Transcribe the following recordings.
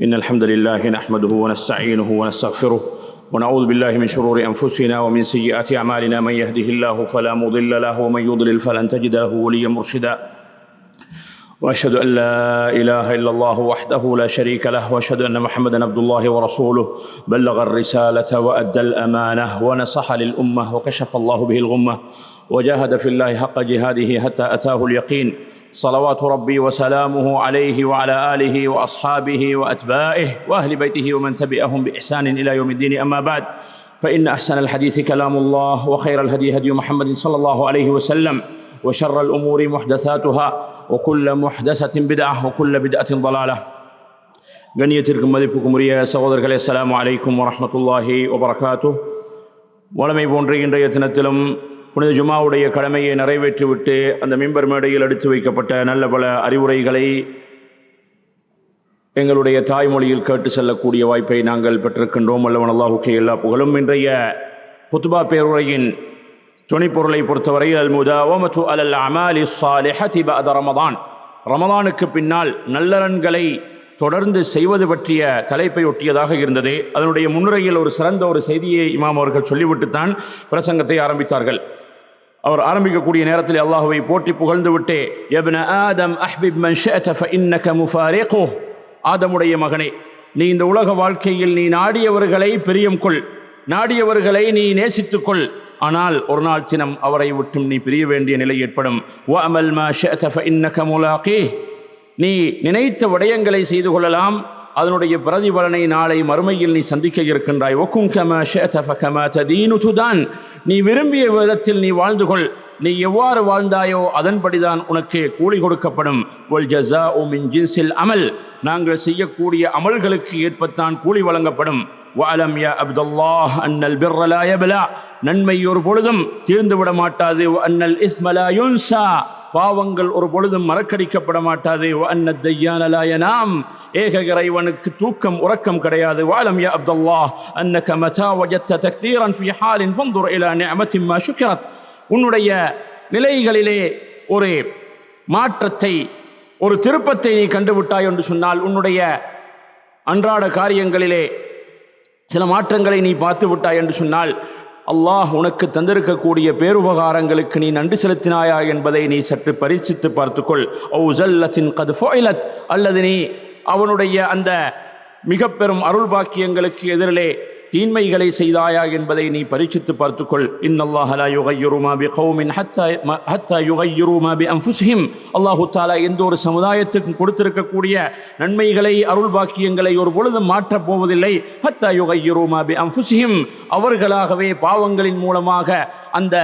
إن الحمد لله نحمده ونستعينه ونستغفره ونعوذ بالله من شرور أنفسنا ومن سيئات أعمالنا. من يهده الله فلا مضل له ومن يضلل فلن تجد له وليا مرشدا. وأشهد أن لا إله إلا الله وحده لا شريك له وأشهد أن محمدا عبد الله ورسوله. بلغ الرسالة وأدى الأمانة ونصح للأمة وكشف الله به الغمة وجاهد في الله حق جهاده حتى أتاه اليقين. صلوات ربي وسلامه عليه وعلى اله واصحابه واتباعه واهل بيته ومن تبعهم باحسان الى يوم الدين اما بعد فان احسن الحديث كلام الله وخير الهدي هدي محمد صلى الله عليه وسلم وشر الأمور محدثاتها وكل محدثة بدعة وكل بدعة ضلالة கண்ணியத்திற்கும் மதிப்புக்கும் உரிய சகோதரர்களே அஸ்ஸலாமு அலைக்கும் வரஹ்மத்துல்லாஹி வபரகாத்து வளமை போன்ற இன்றைய தினத்திலும் புனித ஜுமாவுடைய கடமையை நிறைவேற்றிவிட்டு அந்த மிம்பர் மேடையில் எடுத்து வைக்கப்பட்ட நல்ல பல அறிவுரைகளை எங்களுடைய தாய்மொழியில் கேட்டு செல்லக்கூடிய வாய்ப்பை நாங்கள் பெற்றிருக்கின்றோம். அல்லவன் அல்லாஹுக்கே எல்லா புகழும். இன்றைய ஃபுத்பா பேருரையின் துணைப்பொருளை பொறுத்தவரை அல் முதாவமத்து அலல் அமாலி சாலிஹதி அத ரமதான். ரமதானுக்கு பின்னால் நல்லறன்களை தொடர்ந்து செய்வது பற்றிய தலைப்பை ஒட்டியதாக இருந்தது. அதனுடைய முன்னுரையில் ஒரு சிறந்த ஒரு செய்தியை இமாம் அவர்கள் சொல்லிவிட்டுத்தான் பிரசங்கத்தை ஆரம்பித்தார்கள். அவர் ஆரம்பிக்கக்கூடிய நேரத்தில் அல்லாஹுவை போட்டி புகழ்ந்து விட்டே எப்ன ஆதம் அஹ்பிப் மன் இன்னக முஃபாரேகோ ஆதமுடைய மகனே நீ இந்த உலக வாழ்க்கையில் நீ நாடியவர்களை பிரியம் கொள். நாடியவர்களை நீ நேசித்துக்கொள் ஆனால் ஒரு நாள் தினம் அவரை விட்டும் நீ பிரிய வேண்டிய நிலை ஏற்படும். வ அமல் மா இன்னக முலாக்கே நீ நினைத்த விடயங்களை செய்து கொள்ளலாம். அதனுடைய பிரதிபலனை நாளை மறுமையில் நீ சந்திக்க இருக்கின்றாய். ஒக்கும் கம ஷேத கம ததீனு நீ விரும்பிய விதத்தில் நீ வாழ்ந்து கொள். நீ எவ்வாறு வாழ்ந்தாயோ அதன்படிதான் உனக்கு கூலி கொடுக்கப்படும். ஒல் ஜஸா மின் ஜின்சில் அமல். நாங்கள் செய்யக்கூடிய அமல்களுக்கு ஏற்பத்தான் கூலி வழங்கப்படும். வாலம் யா அப்துல்லாஹ் அன்னல் பிர்ரலாயபலா நன்மை ஒரு பொழுதும் தீர்ந்து விட மாட்டாது அன்னல் இஸ்மலா யுன்சா. பாவங்கள் ஒரு பொழுதும் மறக்கடிக்கப்பட மாட்டாது அன்ன தையானலாயனாம் ஏக இறைவனுக்கு தூக்கம் உறக்கம் கிடையாது. வாலம் யா அப்துல்லா அன்னக மதா வஜத்த தக்தீரன் ஃபி ஹாலின் ஃபந்துர் இலா நிஅமத்திம்மா மா உன்னுடைய நிலைகளிலே ஒரு மாற்றத்தை ஒரு திருப்பத்தை நீ கண்டுவிட்டாய் என்று சொன்னால் உன்னுடைய அன்றாட காரியங்களிலே சில மாற்றங்களை நீ பார்த்து விட்டாய் என்று சொன்னால் அல்லாஹ் உனக்கு தந்திருக்கக்கூடிய பேருபகாரங்களுக்கு நீ நன்றி செலுத்தினாயா என்பதை நீ சற்று பரீட்சித்து பார்த்துக்கொள். ஓ ஜல்லத்தின் கது ஃபோயிலத். அல்லது நீ அவனுடைய அந்த மிக பெரும் அருள் பாக்கியங்களுக்கு எதிரிலே தீன்மைகளை செய்தாயா என்பதை நீ பரீட்சித்து பார்த்துக்கொள். இன்னல்லாஹ் லா யுகையிரு மா பி கௌமின் ஹத்தா ஹத்தா யுகையிரு மா பி அன்ஃபுஸிஹிம் அல்லாஹு தாலா எந்த ஒரு சமுதாயத்துக்கும் கொடுத்திருக்கக்கூடிய நன்மைகளை அருள் பாக்கியங்களை ஒரு பொழுதும் மாற்றப் போவதில்லை. ஹத்தா யுகையிரு மா பி அன்ஃபுஸிஹிம் அவர்களாகவே பாவங்களின் மூலமாக அந்த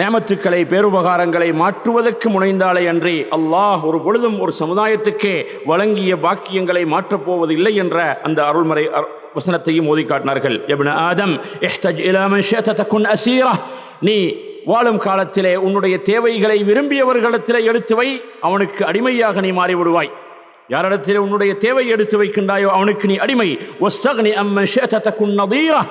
நேமத்துக்களை பேருபகாரங்களை மாற்றுவதற்கு முனைந்தாலே அன்றி அல்லாஹ் ஒரு பொழுதும் ஒரு சமுதாயத்துக்கே வழங்கிய பாக்கியங்களை மாற்றப்போவது இல்லை என்ற அந்த அருள்மறை வசனத்தையும் ஓதி காட்டினார்கள். எப்ன ஆதம் இஹ்தஜ் இலாமன் அசீரா. நீ வாழும் காலத்திலே உன்னுடைய தேவைகளை விரும்பியவர்களிடத்திலே எடுத்து வை அவனுக்கு அடிமையாக நீ மாறிவிடுவாய். யாரிடத்திலே உன்னுடைய தேவை எடுத்து வைக்கின்றாயோ அவனுக்கு நீ அடிமை. ஒஸ்தக்னி அம்மன் ஷேத்த நதீரா.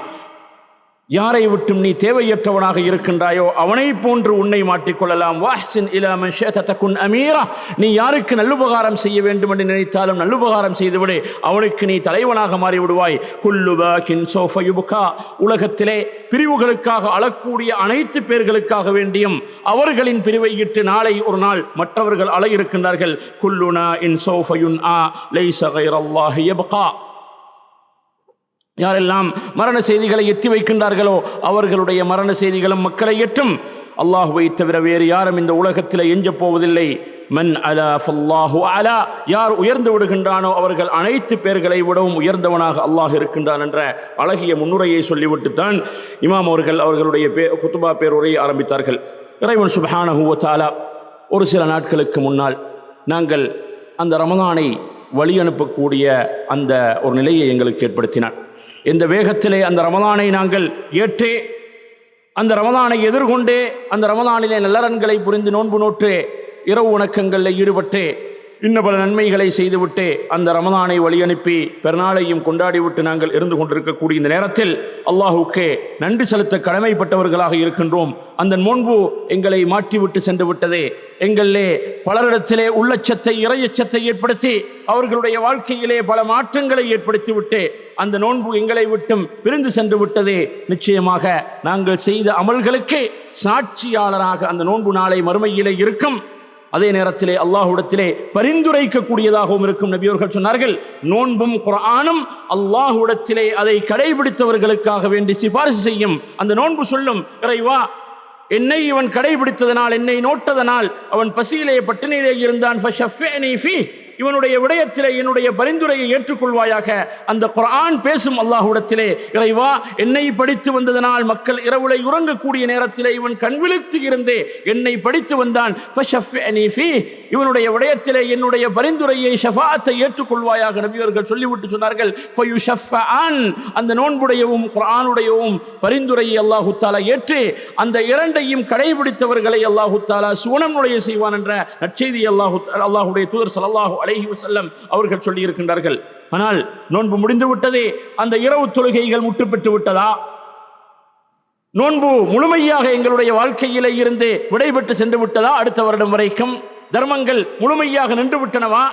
யாரை விட்டும் நீ தேவையற்றவனாக இருக்கின்றாயோ அவனை போன்று உன்னை மாற்றிக்கொள்ளலாம் வாஹ்சின் இலாமன் ஷேதத்தக்குன் அமீரா. நீ யாருக்கு நல்லுபகாரம் செய்ய வேண்டும் என்று நினைத்தாலும் நல்லுபகாரம் செய்துவிடு. அவனுக்கு நீ தலைவனாக மாறிவிடுவாய். குல்லுபாக்கின் சோஃபயுபுகா உலகத்திலே பிரிவுகளுக்காக அழக்கூடிய அனைத்து பேர்களுக்காக வேண்டியும் அவர்களின் பிரிவை இட்டு நாளை ஒரு நாள் மற்றவர்கள் அழ இருக்கின்றார்கள். குல்லுனா இன் சோஃபயுன் ஆ. லைச கைரல்லாஹி யாரெல்லாம் மரண செய்திகளை எத்தி வைக்கின்றார்களோ அவர்களுடைய மரண செய்திகளும் மக்களை எட்டும். அல்லாஹுவை தவிர வேறு யாரும் இந்த உலகத்தில் எஞ்சப் போவதில்லை. மன் அலா ஃபல்லாஹு அலா. யார் உயர்ந்து விடுகின்றானோ அவர்கள் அனைத்து பேர்களை விடவும் உயர்ந்தவனாக அல்லாஹ் இருக்கின்றான் என்ற அழகிய முன்னுரையை சொல்லிவிட்டுத்தான் இமாம் அவர்கள் அவர்களுடைய பே குத்துபா பேருரையை ஆரம்பித்தார்கள். இறைவன் சுபஹானஹூவத்தாலா ஒரு சில நாட்களுக்கு முன்னால் நாங்கள் அந்த ரமதானை வழி அனுப்பக்கூடிய அந்த ஒரு நிலையை எங்களுக்கு ஏற்படுத்தினார். இந்த வேகத்திலே அந்த ரமதானை நாங்கள் ஏற்றே அந்த ரமதானை எதிர்கொண்டே அந்த ரமதானிலே நல்லறன்களை புரிந்து நோன்பு நோற்றே இரவு உணக்கங்களில் ஈடுபட்டு இன்ன பல நன்மைகளை செய்துவிட்டு அந்த ரமதானை வழி அனுப்பி பெருநாளையும் கொண்டாடிவிட்டு நாங்கள் இருந்து கொண்டிருக்கக்கூடிய இந்த நேரத்தில் அல்லாஹுக்கே நன்றி செலுத்த கடமைப்பட்டவர்களாக இருக்கின்றோம். அந்த நோன்பு எங்களை மாற்றிவிட்டு சென்று விட்டதே. எங்களிலே பலரிடத்திலே உள்ளச்சத்தை இறையச்சத்தை ஏற்படுத்தி அவர்களுடைய வாழ்க்கையிலே பல மாற்றங்களை ஏற்படுத்திவிட்டு அந்த நோன்பு எங்களை விட்டும் பிரிந்து சென்று விட்டதே. நிச்சயமாக நாங்கள் செய்த அமல்களுக்கு சாட்சியாளராக அந்த நோன்பு நாளை மறுமையிலே இருக்கும். அதே நேரத்திலே அல்லாஹுடத்திலே பரிந்துரைக்கக்கூடியதாகவும் இருக்கும் நபியோர்கள் சொன்னார்கள் நோன்பும் குரானும் அல்லாஹுடத்திலே அதை கடைபிடித்தவர்களுக்காக வேண்டி சிபாரிசு செய்யும். அந்த நோன்பு சொல்லும் இறைவா என்னை இவன் கடைபிடித்ததனால் என்னை நோட்டதனால் அவன் பசியிலே பட்டினியிலே இருந்தான். இவனுடைய விடயத்திலே என்னுடைய பரிந்துரையை ஏற்றுக்கொள்வாயாக. அந்த குரான் பேசும் அல்லாஹுடத்திலே இறைவா என்னை படித்து வந்ததனால் மக்கள் இரவுலை உறங்கக்கூடிய நேரத்திலே இவன் கண்விழித்து இருந்தே என்னை படித்து வந்தான். இவனுடைய விடயத்திலே என்னுடைய பரிந்துரையை ஷஃபாத்தை ஏற்றுக்கொள்வாயாக நபியவர்கள் சொல்லிவிட்டு சொன்னார்கள். அந்த நோன்புடையவும் குர்ஆனுடையவும் பரிந்துரையை அல்லாஹு தாலா ஏற்று அந்த இரண்டையும் கடைபிடித்தவர்களை அல்லாஹு தாலா சுவனம் நுழைய செய்வான் என்ற நற்செய்தி அல்லாஹு அல்லாஹுடைய தூதர் ஸல்லல்லாஹு அலைஹி வசல்லம் அவர்கள் சொல்லி இருக்கின்றார்கள் ஆனால் நோன்பு முடிந்து விட்டதே அந்த இரவு தொழுகைகள் முற்று பெற்று விட்டதா? நோன்பு முழுமையாக எங்களுடைய வாழ்க்கையிலே இருந்து விடைபெற்று சென்று விட்டதா அடுத்த வருடம் வரைக்கும்? தர்மங்கள் முழுமையாக நின்று விட்டனவா?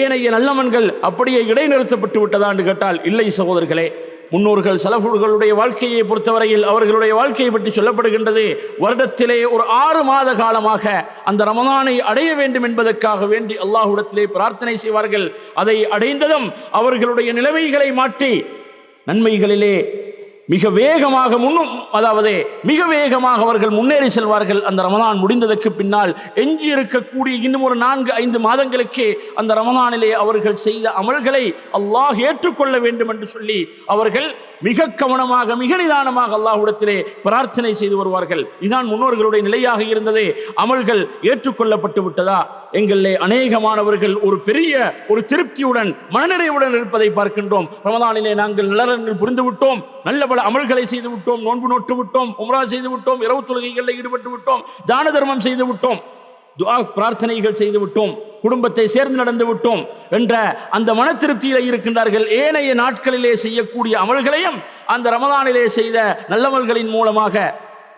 ஏனைய நல்லவன்கள் அப்படியே இடைநிறுத்தப்பட்டு விட்டதா என்று கேட்டால் இல்லை சகோதரர்களே முன்னோர்கள் சலஃபுகளுடைய வாழ்க்கையை பொறுத்தவரையில் அவர்களுடைய வாழ்க்கையை பற்றி சொல்லப்படுகின்றது வருடத்திலே ஒரு ஆறு மாத காலமாக அந்த ரமதானை அடைய வேண்டும் என்பதற்காக வேண்டி அல்லாஹுடத்திலே பிரார்த்தனை செய்வார்கள். அதை அடைந்ததும் அவர்களுடைய நிலைமைகளை மாற்றி நன்மைகளிலே மிக வேகமாக முன்னும் அதாவது மிக வேகமாக அவர்கள் முன்னேறி செல்வார்கள். அந்த ரமதான் முடிந்ததற்கு பின்னால் எஞ்சி இருக்கக்கூடிய இன்னும் ஒரு நான்கு ஐந்து மாதங்களுக்கே அந்த ரமதானிலே அவர்கள் செய்த அமல்களை அல்லாஹ் ஏற்றுக்கொள்ள வேண்டும் என்று சொல்லி அவர்கள் மிக கவனமாக மிக நிதானமாக அல்லாஹ்விடத்திலே பிரார்த்தனை செய்து வருவார்கள். இதான் முன்னோர்களுடைய நிலையாக இருந்தது. அமல்கள் ஏற்றுக்கொள்ளப்பட்டு விட்டதா? எங்களிலே அநேகமானவர்கள் ஒரு பெரிய ஒரு திருப்தியுடன் மனநிறைவுடன் இருப்பதை பார்க்கின்றோம். ரமதானிலே நாங்கள் நல்லறங்கள் புரிந்து விட்டோம் நல்ல பல அமல்களை செய்து விட்டோம் நோன்பு நோட்டு விட்டோம் உம்ரா செய்து விட்டோம் இரவு தொழுகைகளில் ஈடுபட்டு விட்டோம் தான தர்மம் செய்து விட்டோம் துவா பிரார்த்தனைகள் செய்து விட்டோம் குடும்பத்தை சேர்ந்து நடந்து விட்டோம் என்ற அந்த மன திருப்தியிலே இருக்கின்றார்கள். ஏனைய நாட்களிலே செய்யக்கூடிய அமல்களையும் அந்த ரமதானிலே செய்த நல்லமல்களின் மூலமாக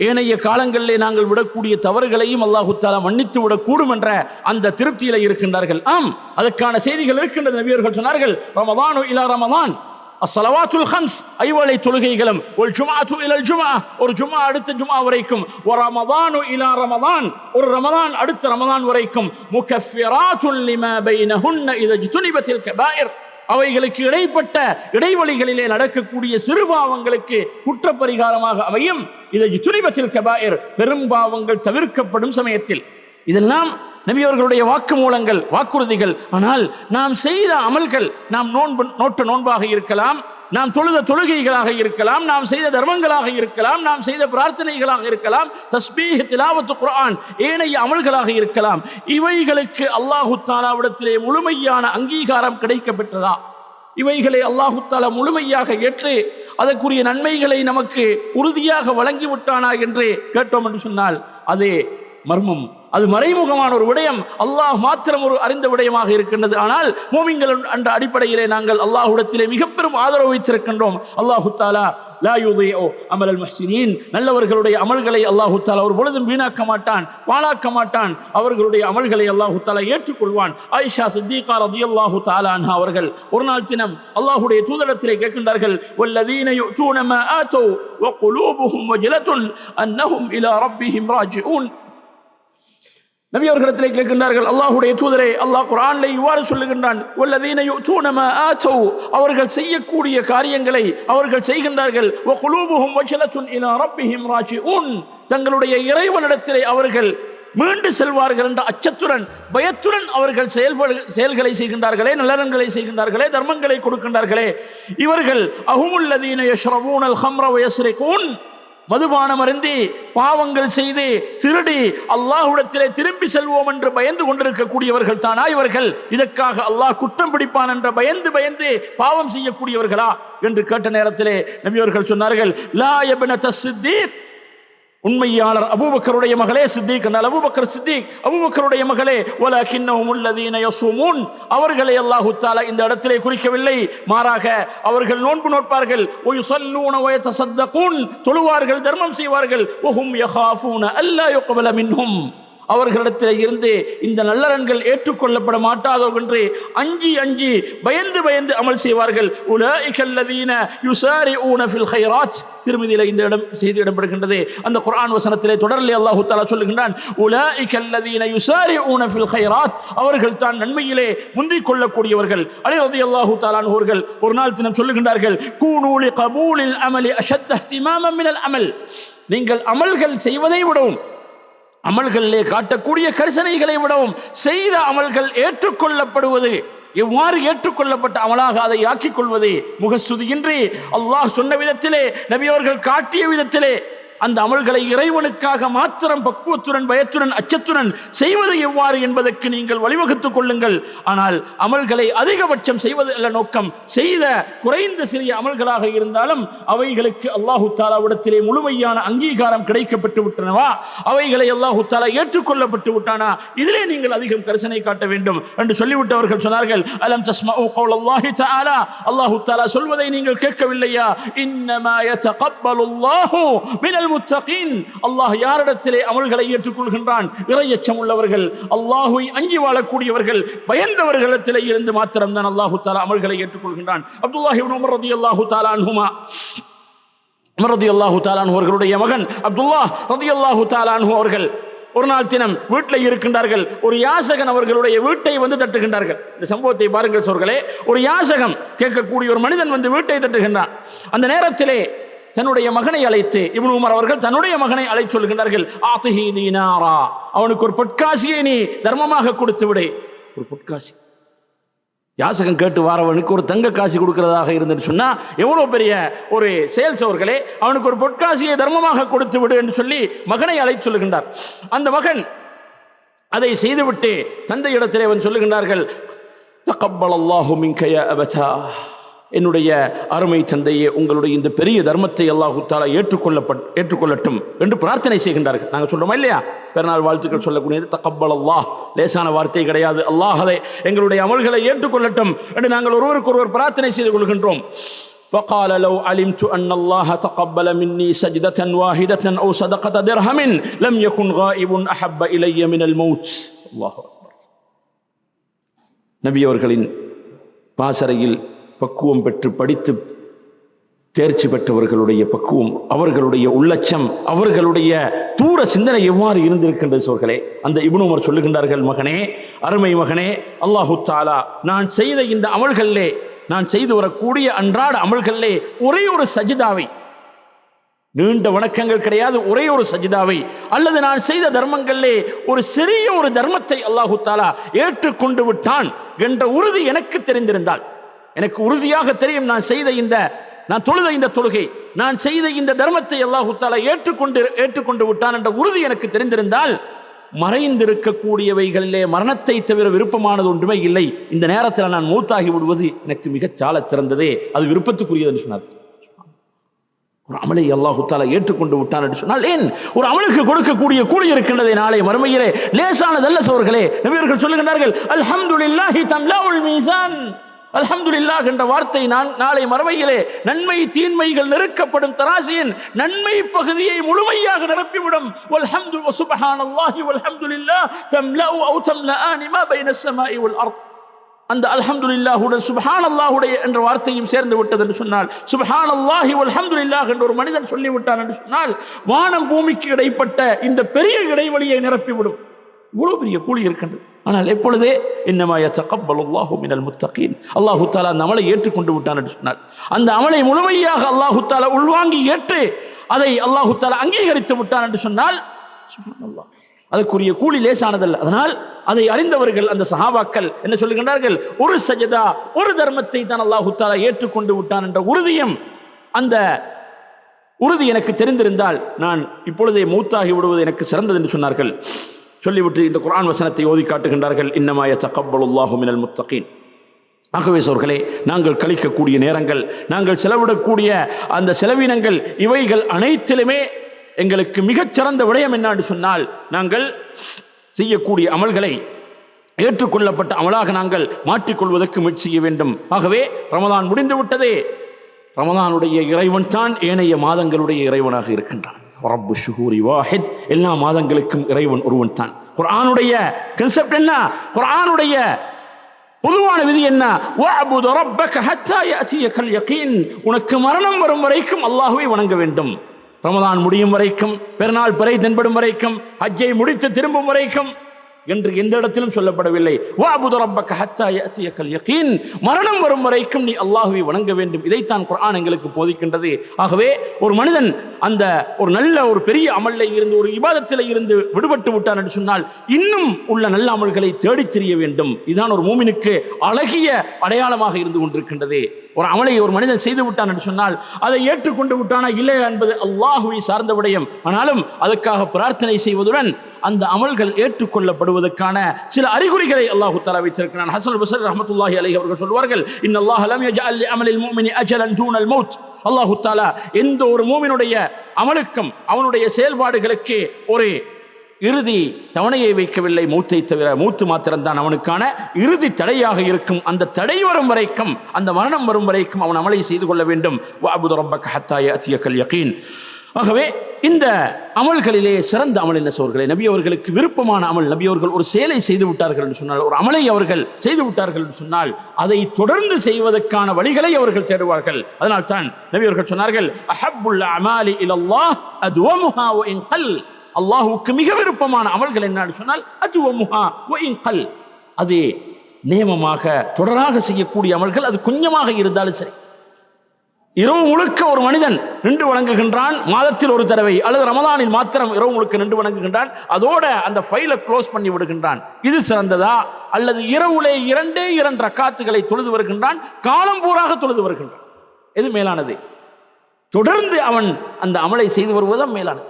ஏனைய காலங்களிலே நாங்கள் விடக்கூடிய தவறுகளையும் அல்லாஹு தாலா மன்னித்து விடக்கூடும் என்ற அந்த திருப்தியில இருக்கின்றார்கள். ஆம் அதற்கான செய்திகள் இருக்கின்றது நபியர்கள் சொன்னார்கள் ரமதானு இலா ரமதான் அஸ்ஸலவாத்துல் ஹம்ஸ் ஐவளை தொழுகைகளும் ஒரு ஜுமாத்து இலல் ஜுமா ஒரு ஜுமா அடுத்த ஜுமா வரைக்கும் ஒரு ரமதானு இலா ரமதான் ஒரு ரமதான் அடுத்த ரமதான் வரைக்கும் முகஃபிராத்துல் லிமா பைனஹுன்ன இத ஜுனிபத்தில் கபாயிர். அவைகளுக்கு இடைப்பட்ட இடைவெளிகளிலே நடக்கக்கூடிய சிறு பாவங்களுக்கு குற்றப்பரிகாரமாக அமையும். இதை துணிபத்தில் கபாயர் பெரும் பாவங்கள் தவிர்க்கப்படும் சமயத்தில். இதெல்லாம் நபி அவர்களுடைய வாக்குமூலங்கள் வாக்குறுதிகள். ஆனால் நாம் செய்த அமல்கள் நாம் நோன்பு நோட்டு நோன்பாக இருக்கலாம். நாம் தொழுத தொழுகைகளாக இருக்கலாம் நாம் செய்த தர்மங்களாக இருக்கலாம் நாம் செய்த பிரார்த்தனைகளாக இருக்கலாம் தஸ்மீக திலாவத்து குரான் ஏனைய அமல்களாக இருக்கலாம். இவைகளுக்கு அல்லாஹு தாலாவிடத்திலே முழுமையான அங்கீகாரம் கிடைக்கப்பெற்றதா? இவைகளை அல்லாஹு தாலா முழுமையாக ஏற்று அதற்குரிய நன்மைகளை நமக்கு உறுதியாக வழங்கிவிட்டானா என்று கேட்டோம் என்று சொன்னால் அதே மர்மம். அது மறைமுகமான ஒரு விடயம். அல்லாஹ் மாத்திரம் ஒரு அறிந்த விடயமாக இருக்கின்றது. ஆனால் மோமிங்கள் என்ற அடிப்படையிலே நாங்கள் அல்லாஹுடத்திலே மிக பெரும் ஆதரவு வைத்திருக்கின்றோம். அல்லாஹு தாலா லாயுதையோ அமல் நல்லவர்களுடைய அமல்களை அல்லாஹு தாலா ஒரு பொழுதும் வீணாக்க மாட்டான் பாழாக்க மாட்டான். அவர்களுடைய அமல்களை அல்லாஹு தாலா ஏற்றுக்கொள்வான். ஆயிஷா சித்திகா ரதி அல்லாஹு தாலான்ஹா அவர்கள் ஒரு நாள் தினம் அல்லாஹுடைய தூதரத்திலே கேட்கின்றார்கள் வல்லதீன யுத்தூனம ஆத்தோ வகுலூபுஹும் வஜலத்துன் அன்னஹும் இலா ரப்பிஹிம் ராஜிஊன். நபி கேட்கின்றார்கள் அல்லாஹுடைய தூதரே அல்லாஹ் குரான்ல இவ்வாறு சொல்லுகின்றான் வல்லதீன யுத்தூன மா அவர்கள் செய்யக்கூடிய காரியங்களை அவர்கள் செய்கின்றார்கள் வகுலூபுஹும் வஜலத்துன் இலா ரப்பிஹிம் ராஜிஊன் தங்களுடைய இறைவனிடத்திலே அவர்கள் மீண்டு செல்வார்கள் என்ற அச்சத்துடன் பயத்துடன் அவர்கள் செயல்படு செயல்களை செய்கின்றார்களே நலன்களை செய்கின்றார்களே தர்மங்களை கொடுக்கின்றார்களே. இவர்கள் அஹுமுல்லதீன யஷ்ரபூனல் ஹம்ர வயஸ்ரிகூன் மதுபானம் அருந்தி பாவங்கள் செய்து திருடி அல்லாஹுடத்திலே திரும்பி செல்வோம் என்று பயந்து கொண்டிருக்கக்கூடியவர்கள் தானா இவர்கள்? இதற்காக அல்லாஹ் குற்றம் பிடிப்பான் என்ற பயந்து பயந்து பாவம் செய்யக்கூடியவர்களா? என்று கேட்ட நேரத்திலே நபியவர்கள் சொன்னார்கள் லா எபின தஸ்ஸித்தீக் உண்மையாளர் அபூபக்கருடைய மகளே சித்திக் என்றால் அபூபக்கர் சித்திக் அபூபக்கருடைய மகளே ஒல அல்லதீன யஸூமூன் அவர்களை அல்லாஹு தாலா இந்த இடத்திலே குறிக்கவில்லை. மாறாக அவர்கள் நோன்பு நோட்பார்கள் வயுஸல்லூன வயதஸத்தகூன் தொழுவார்கள் தர்மம் செய்வார்கள் ஒஹும் யஹாஃபூன அல்லா யுக்பல மின்ஹும். அவர்களிடத்தில் இருந்து இந்த நல்லறன்கள் ஏற்றுக்கொள்ளப்பட மாட்டாதோ என்று அஞ்சி அஞ்சி பயந்து பயந்து அமல் செய்வார்கள். உலஇகல்லதீன யுசாரி ஊனஃபில் ஹைராஜ் திருமதியில் இந்த இடம் செய்தி இடம்பெறுகின்றது. அந்த குரான் வசனத்திலே தொடரில் அல்லாஹு தாலா சொல்லுகின்றான் உலஇகல்லதீன யுசாரி ஊனஃபில் ஹைராத் அவர்கள் தான் நன்மையிலே முந்திக் கொள்ளக்கூடியவர்கள். அலி அல்லாஹு தாலான் அவர்கள் ஒரு நாள் தினம் சொல்லுகின்றார்கள் கூனூலி கபூலில் அமலி அஷத் இஹ்திமாமம் மினல் அமல். நீங்கள் அமல்கள் செய்வதை விடவும் அமல்களிலே காட்டக்கூடிய கரிசனைகளை விடவும் செய்த அமல்கள் ஏற்றுக்கொள்ளப்படுவது எவ்வாறு ஏற்றுக்கொள்ளப்பட்ட அமலாக அதை ஆக்கிக் கொள்வது முகஸ்துதியின்றி அல்லாஹ் சொன்ன விதத்திலே நபி அவர்கள் காட்டிய விதத்திலே அந்த அமல்களை இறைவனுக்காக மாத்திரம் பக்குவத்துடன் பயத்துடன் அச்சத்துடன் செய்வது எவ்வாறு என்பதற்கு நீங்கள் வழிவகுத்துக் கொள்ளுங்கள். ஆனால் அமல்களை அதிகபட்சம் செய்வது அல்ல நோக்கம். செய்த குறைந்த சிறிய அமல்களாக இருந்தாலும் அவைகளுக்கு அல்லாஹு தாலாவிடத்திலே முழுமையான அங்கீகாரம் கிடைக்கப்பட்டு விட்டனவா? அவைகளை அல்லாஹு தாலா ஏற்றுக்கொள்ளப்பட்டு விட்டானா? இதிலே நீங்கள் அதிகம் கரிசனை காட்ட வேண்டும் என்று சொல்லிவிட்டவர்கள் சொன்னார்கள் அலம் தஸ்மா அல்லாஹி அல்லாஹு தாலா சொல்வதை நீங்கள் கேட்கவில்லையா? இன்னமா யதகப்பலு மினல் முத்தகீன் அல்லாஹ் யாரிடத்திலே அமல்களை ஏற்றுக்கொள்கின்றான்? இறையச்சம் உள்ளவர்கள் அல்லாஹுவை அஞ்சி வாழக்கூடியவர்கள் பயந்தவர்களிடத்திலே இருந்து மாத்திரம்தான் அல்லாஹு தாலா அமல்களை ஏற்றுக்கொள்கின்றான். அப்துல்லாஹி இப்னு உமர் ரலியல்லாஹு தஆலா அன்ஹுமா உமர் ரலியல்லாஹு தாலான் அவர்களுடைய மகன் அப்துல்லாஹ் ரதி அல்லாஹு தாலான்ஹு அவர்கள் ஒரு நாள் தினம் வீட்டில் இருக்கின்றார்கள். ஒரு யாசகன் அவர்களுடைய வீட்டை வந்து தட்டுகின்றார்கள். இந்த சம்பவத்தை பாருங்கள் சோர்களே ஒரு யாசகம் கேட்கக்கூடிய ஒரு மனிதன் வந்து வீட்டை தட்டுகின்றான். அந்த நேரத்திலே தன்னுடைய மகனை அழைத்து இவன் உமர் அவர்கள் தன்னுடைய மகனை அழைத்து சொல்கின்றார்கள் ஆத்திஹி தீனாரா அவனுக்கு ஒரு பொற்காசியை நீ தர்மமாக கொடுத்து விடு. ஒரு பொற்காசி. யாசகம் கேட்டு வாரவனுக்கு ஒரு தங்க காசி கொடுக்கிறதாக இருந்துன்னு சொன்னா எவ்வளோ பெரிய ஒரு சேல்ஸ் அவர்களே அவனுக்கு ஒரு பொற்காசியை தர்மமாக கொடுத்து விடு என்று சொல்லி மகனை அழைத்து சொல்லுகின்றார் அந்த மகன் அதை செய்துவிட்டு தந்தை இடத்திலே அவன் சொல்லுகின்றார்கள் தகப்பல் அல்லாஹு மின்கய அபதா. என்னுடைய அருமை தந்தையே உங்களுடைய இந்த பெரிய தர்மத்தை அல்லாஹு தாலா ஏற்றுக்கொள்ளப்பட் ஏற்றுக்கொள்ளட்டும் என்று பிரார்த்தனை செய்கின்றார்கள் நாங்கள் சொல்கிறோமா இல்லையா பெருநாள் வாழ்த்துக்கள் சொல்லக்கூடியது தகப்பல் அல்லாஹ் லேசான வார்த்தை கிடையாது அல்லாஹ் அதை எங்களுடைய அமல்களை ஏற்றுக்கொள்ளட்டும் என்று நாங்கள் ஒருவருக்கு ஒருவர் பிரார்த்தனை செய்து கொள்கின்றோம் فقال لو علمت أن الله تقبل مني سجدة واحدة أو صدقة درهم لم يكن غائب أحب إلي من الموت الله أكبر நபி அவர்களின் பாசறையில் பக்குவம் பெற்று படித்து தேர்ச்சி பெற்றவர்களுடைய பக்குவம் அவர்களுடைய உள்ளச்சம் அவர்களுடைய தூர சிந்தனை எவ்வாறு இருந்திருக்கின்றது சோர்களே? அந்த இபுனுமர் சொல்லுகின்றார்கள் மகனே அருமை மகனே அல்லாஹு தாலா நான் செய்த இந்த அமல்களிலே நான் செய்து வரக்கூடிய அன்றாட அமல்களிலே ஒரே ஒரு சஜிதாவை நீண்ட வணக்கங்கள் கிடையாது ஒரே ஒரு சஜிதாவை அல்லது நான் செய்த தர்மங்களிலே ஒரு சிறிய ஒரு தர்மத்தை அல்லாஹு தாலா ஏற்றுக்கொண்டு விட்டான் என்ற உறுதி எனக்கு தெரிந்திருந்தால் எனக்கு உறுதியாக தெரியும் நான் செய்த இந்த நான் தொழுத இந்த தொழுகை. நான் செய்த இந்த தர்மத்தை அல்லாஹு ஏற்றுக்கொண்டு ஏற்றுக்கொண்டு விட்டான் என்ற உறுதி எனக்கு தெரிந்திருந்தால் மறைந்திருக்கக்கூடியவைகளிலே மரணத்தை தவிர விருப்பமானது ஒன்றுமே இல்லை. இந்த நேரத்தில் நான் மூத்தாகி விடுவது எனக்கு மிகச் சால சிறந்ததே. அது விருப்பத்துக்குரியதுன்னு சொன்னார். ஒரு அமலை அல்லாஹுத்தால ஏற்றுக்கொண்டு விட்டான் என்று சொன்னால் ஏன்? ஒரு அமலுக்கு கொடுக்கக்கூடிய கூலி இருக்கின்றதை நாளை மறுமையிலே லேசானதல்ல சோர்களே. நபியர்கள் சொல்லுகின்றார்கள் அல்ஹம்துலில்லாஹி தம்லாவுல் மீசான். அல்ஹம்துலில்லாஹ் என்ற வார்த்தை நான் நாளை மறுமையிலே நன்மை தீன்மைகள் நெருக்கப்படும் தராசியின் நன்மை பகுதியை முழுமையாக நிரப்பிவிடும். வல்ஹம்து வசுபஹானல்லாஹி வல்ஹம்துலில்லாஹ் தம்லஉ அவு தம்லஆனி மா பைன ஸமாஇ வல் அர்த். அந்த அல்ஹம்துலில்லாஹுடன் சுபஹான் அல்லாஹுடைய என்ற வார்த்தையும் சேர்ந்து விட்டது என்று சொன்னால் சுபஹான் அல்லாஹி அல்ஹம்துலில்லாஹ் என்று ஒரு மனிதன் சொல்லிவிட்டான் என்று சொன்னால் வானம் பூமிக்கு இடைப்பட்ட இந்த பெரிய இடைவெளியை நிரப்பிவிடும். இவ்வளவு பெரிய கூலி இருக்கின்றது. ஆனால் எப்பொழுதே என்னமாய தகப்பலுல்லாஹு மினல் முத்தகீன். அல்லாஹு தாலா அந்த அமலை ஏற்றுக்கொண்டு விட்டான் என்று சொன்னார். அந்த அமலை முழுமையாக அல்லாஹு தாலா உள்வாங்கி ஏற்று அதை அல்லாஹு தாலா அங்கீகரித்து விட்டான் என்று சொன்னால் அதற்குரிய கூலி லேசானதல்ல. அதனால் அதை அறிந்தவர்கள் அந்த சஹாபாக்கள் என்ன சொல்லுகின்றார்கள்? ஒரு சஜதா ஒரு தர்மத்தை தான் அல்லாஹு தாலா ஏற்றுக்கொண்டு விட்டான் என்ற உறுதியும் அந்த உறுதி எனக்கு தெரிந்திருந்தால் நான் இப்பொழுதே மூத்தாகி விடுவது எனக்கு சிறந்தது என்று சொன்னார்கள். சொல்லிவிட்டு இந்த குரான் வசனத்தை ஓதி காட்டுகின்றார்கள். இன்னமாய தக்கப்பலுல்லாஹு மினல் முத்தகீன். ஆகவே சோர்களே நாங்கள் கழிக்கக்கூடிய நேரங்கள் நாங்கள் செலவிடக்கூடிய அந்த செலவினங்கள் இவைகள் அனைத்திலுமே எங்களுக்கு மிகச்சிறந்த விடயம் என்னான்னு சொன்னால் நாங்கள் செய்யக்கூடிய அமல்களை ஏற்றுக்கொள்ளப்பட்ட அமலாக நாங்கள் மாற்றிக்கொள்வதற்கு முயற்சி செய்ய வேண்டும். ஆகவே ரமதான் முடிந்து விட்டதே ரமதானுடைய இறைவன் தான் ஏனைய மாதங்களுடைய இறைவனாக இருக்கின்றான். ரப்பு ஷுஹூரி வாஹித். எல்லா மாதங்களுக்கும் இறைவன் ஒருவன் தான் குரானுடைய கன்செப்ட் என்ன? குரானுடைய பொதுவான விதி என்ன? உனக்கு மரணம் வரும் வரைக்கும் அல்லாஹுவை வணங்க வேண்டும். ரமதான் முடியும் வரைக்கும் பெருநாள் பிறை தென்படும் வரைக்கும் ஹஜ்ஜை முடித்து திரும்பும் வரைக்கும் என்று எந்த இடத்திலும் சொல்லப்படவில்லை. மரணம் வரும் வரைக்கும் நீ அல்லாஹுவை வணங்க வேண்டும். இதைத்தான் குரான் எங்களுக்கு போதிக்கின்றது. ஆகவே ஒரு மனிதன் அந்த ஒரு நல்ல ஒரு பெரிய அமல்ல இருந்து ஒரு இபாதத்தில் இருந்து விடுபட்டு விட்டான் என்று சொன்னால் இன்னும் உள்ள நல்ல அமல்களை தேடித் தெரிய வேண்டும். இதுதான் ஒரு மூமினுக்கு அழகிய அடையாளமாக இருந்து கொண்டிருக்கின்றது. ஒரு அமலை ஒரு மனிதன் செய்து விட்டான் என்று சொன்னால் அதை ஏற்றுக்கொண்டு விட்டானா இல்லை என்பது அல்லாஹுவை சார்ந்த விடயம். ஆனாலும் அதற்காக பிரார்த்தனை செய்வதுடன் அந்த அமல்கள் ஏற்றுக்கொள்ளப்படுவது ஏற்றுக்கொள்ளப்படுவதற்கான சில அறிகுறிகளை அல்லாஹு தாலா வைத்திருக்கிறான். ஹசன் பசர் ரஹமத்துல்லாஹி அலி அவர்கள் சொல்வார்கள் இன்னல்லாஹ் லம் யஜஅல் லி அமலில் முஃமினி அஜலன் தூனல் மௌத். அல்லாஹு தாலா எந்த ஒரு மூமினுடைய அமலுக்கும் அவனுடைய செயல்பாடுகளுக்கு ஒரு இறுதி தவணையை வைக்கவில்லை. மூத்தை தவிர மூத்து மாத்திரம்தான் அவனுக்கான இறுதி தடையாக இருக்கும். அந்த தடை வரும் வரைக்கும் அந்த மரணம் வரும் வரைக்கும் அவன் அமலை செய்து கொள்ள வேண்டும். வஅபுது ஹத்தாய ஹத்தா யகீன். ஆகவே இந்த அமல்களிலே சிறந்த அமல் என்ன சோர்களே நபி அவர்களுக்கு விருப்பமான அமல். நபி அவர்கள் ஒரு செயலை செய்து விட்டார்கள் என்று சொன்னால் ஒரு அமலை அவர்கள் செய்து விட்டார்கள் என்று சொன்னால் அதை தொடர்ந்து செய்வதற்கான வழிகளை அவர்கள் தேடுவார்கள். அதனால் தான் நபி அவர்கள் சொன்னார்கள் அஹபுல்லா அமாலி இலல்லாஹ் அதுவமுஹா ஓ இன் கல். அல்லாஹுக்கு மிக விருப்பமான அமல்கள் என்னன்னு சொன்னால் அதுவமுஹா ஓ இன் கல். அது நியமமாக தொடராக செய்யக்கூடிய அமல்கள் அது கொஞ்சமாக இருந்தாலும் சரி. இரவு முழுக்க ஒரு மனிதன் நின்று வணங்குகின்றான். மாதத்தில் ஒரு தடவை அல்லது ரமதானில் மாத்திரம் இரவு முழுக்க நின்று வணங்குகின்றான். அதோட அந்த ஃபைலை க்ளோஸ் பண்ணி விடுகின்றான். இது சிறந்ததா? அல்லது இரவுலே இரண்டே இரண்டு ரக்காத்துகளை தொழுது வருகின்றான். காலம் பூராக தொழுது வருகின்றான். எது மேலானது? தொடர்ந்து அவன் அந்த அமலை செய்து வருவதுதான் மேலானது.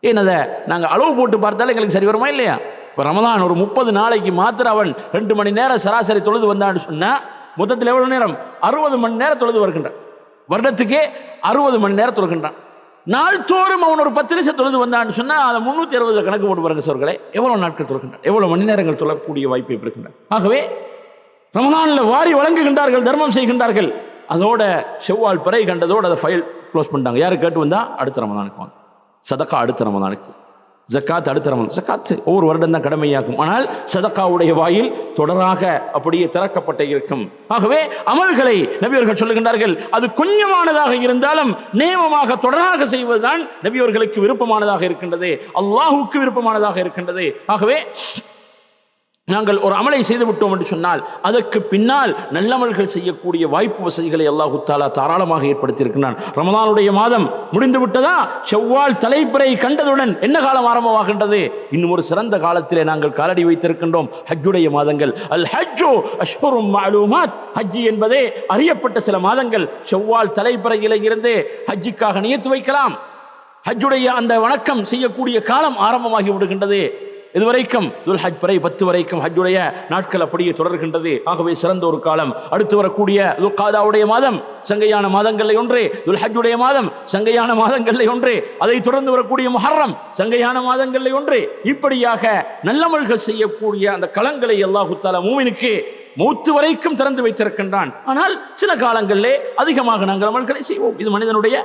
ஏன் அதை நாங்கள் அளவு போட்டு பார்த்தாலே எங்களுக்கு சரி வருமா இல்லையா? இப்போ ரமதான் ஒரு முப்பது நாளைக்கு மாத்திரம் அவன் ரெண்டு மணி நேரம் சராசரி தொழுது வந்தான்னு சொன்னால் மொத்தத்தில் எவ்வளோ நேரம்? அறுபது மணி நேரம் தொழுது வருகின்றான். வருடத்துக்கே அறுபது மணி நேரம் தொழுகின்றான் நாள்தோறும் அவன் ஒரு பத்து நிமிஷம் தொழுது வந்தான்னு சொன்னால் அதை முந்நூற்றி அறுபது கணக்கு போட்டு பாருங்க சோர்களே எவ்வளோ நாட்கள் தொழுகின்றான் எவ்வளோ மணி நேரங்கள் தொழக்கூடிய வாய்ப்பு இருக்கின்றான் ஆகவே ரமணானில் வாரி வழங்குகின்றார்கள் தர்மம் செய்கின்றார்கள். அதோட செவ்வால் பிறை கண்டதோடு அதை ஃபைல் க்ளோஸ் பண்ணிட்டாங்க. யார் கேட்டு வந்தால் அடுத்த ரமணானுக்கு வாங்க. சதக்கா அடுத்த ரமணானுக்கு ஜக்காத் அடுத்தரவன் ஜக்காத்து ஒவ்வொரு வருடம் தான் கடமையாகும். ஆனால் சதக்காவுடைய வாயில் தொடராக அப்படியே திறக்கப்பட்டு இருக்கும். ஆகவே அமல்களை நபியவர்கள் சொல்லுகின்றார்கள் அது கொஞ்சமானதாக இருந்தாலும் நேமமாக தொடராக செய்வதுதான் நபியவர்களுக்கு விருப்பமானதாக இருக்கின்றது. அல்லாஹுக்கு விருப்பமானதாக இருக்கின்றது. ஆகவே நாங்கள் ஒரு அமலை செய்து விட்டோம் என்று சொன்னால் அதற்கு பின்னால் நல்லமல்கள் செய்யக்கூடிய வாய்ப்பு வசதிகளை அல்லாஹு தாலா தாராளமாக ஏற்படுத்தியிருக்கிறான் ரமதானுடைய மாதம் முடிந்து விட்டதா? செவ்வால் தலைப்பிறை கண்டதுடன் என்ன காலம் ஆரம்பமாகின்றது? இன்னும் ஒரு சிறந்த காலத்திலே நாங்கள் காலடி வைத்திருக்கின்றோம். ஹஜ்ஜுடைய மாதங்கள். அல் ஹஜ்ஜு அஷ்வரும் மாலூமாத் ஹஜ்ஜி என்பதே அறியப்பட்ட சில மாதங்கள். செவ்வால் தலைப்பிறையிலே இருந்து ஹஜ்ஜிக்காக நியத்து வைக்கலாம். ஹஜ்ஜுடைய அந்த வணக்கம் செய்யக்கூடிய காலம் ஆரம்பமாகி விடுகின்றது. இதுவரைக்கும் துல் ஹஜ் பிறை பத்து வரைக்கும் ஹஜ்ஜுடைய நாட்கள் அப்படியே தொடர்கின்றது. ஆகவே சிறந்த ஒரு காலம். அடுத்து வரக்கூடிய துல்காதாவுடைய மாதம் சங்கையான மாதங்களில் ஒன்று. துல் ஹஜ்ஜுடைய மாதம் சங்கையான மாதங்களில் ஒன்று. அதை தொடர்ந்து வரக்கூடிய மஹர்ரம் சங்கையான மாதங்களில் ஒன்று. இப்படியாக நல்லமல்கள் செய்யக்கூடிய அந்த களங்களை அல்லாஹு தாலா மூமினுக்கு மூத்து வரைக்கும் திறந்து வைத்திருக்கின்றான். ஆனால் சில காலங்களிலே அதிகமாக நாங்கள் அமல்களை செய்வோம். இது மனிதனுடைய